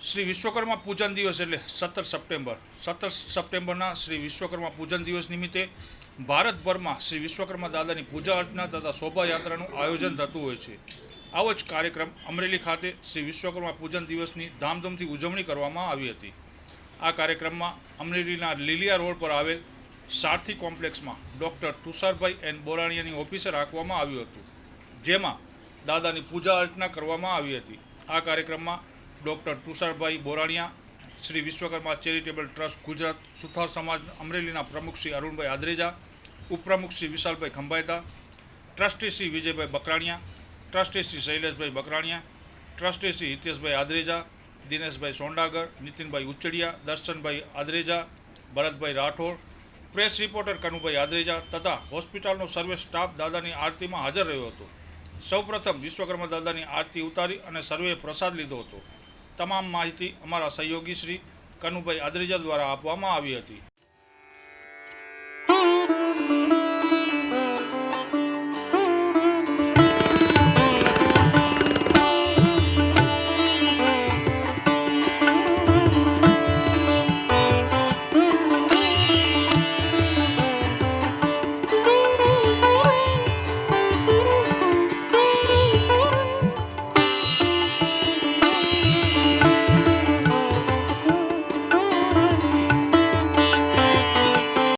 શ્રી વિશ્વકર્મા પૂજન દિવસ એટલે સત્તર સપ્ટેમ્બર. સત્તર સપ્ટેમ્બરના શ્રી વિશ્વકર્મા પૂજન દિવસ નિમિત્તે ભારતભરમાં શ્રી વિશ્વકર્મા દાદાની પૂજા અર્ચના તથા શોભાયાત્રાનું આયોજન થતું હોય છે. આવો જ કાર્યક્રમ અમરેલી ખાતે શ્રી વિશ્વકર્મા પૂજન દિવસની ધામધૂમથી ઉજવણી કરવામાં આવી હતી. આ કાર્યક્રમમાં અમરેલીના લીલિયા રોડ પર આવેલ સારથી કોમ્પ્લેક્સમાં ડૉક્ટર તુષારભાઈ એન બોરાણીયાની ઓફિસે રાખવામાં આવ્યું હતું, જેમાં દાદાની પૂજા અર્ચના કરવામાં આવી હતી. આ કાર્યક્રમમાં doctor Tusharbhai Boraniya, Shri Vishwakarma charitable trust Gujarat, સુથાર સમાજ, અમરેલીના પ્રમુખ શ્રી અરુણભાઈ આદરેજા, ઉપપ્રમુખ Shri Vishalbhai Khambhayata, trustee Shri Vijaybhai Bakraniya, trustee Shri Shaileshbhai Bakraniya, trustee Shri Hiteshbhai Adreja, Dineshbhai Sondagar, Nitinbhai Uchadiya Darshanbhai Adreja, Bharatbhai Rathod, press reporter Kanubhai Adreja તથા હોસ્પિટલનો સર્વે staff દાદાની આરતીમાં હાજર રહ્યો હતો. સૌપ્રથમ વિશ્વકર્મા દાદાની આરતી ઉતારી અને સર્વે પ્રસાદ લીધો હતો. તમામ માહિતી અમારા સહયોગી શ્રી કનુભાઈ આદરેજા દ્વારા આપવામાં આવી હતી.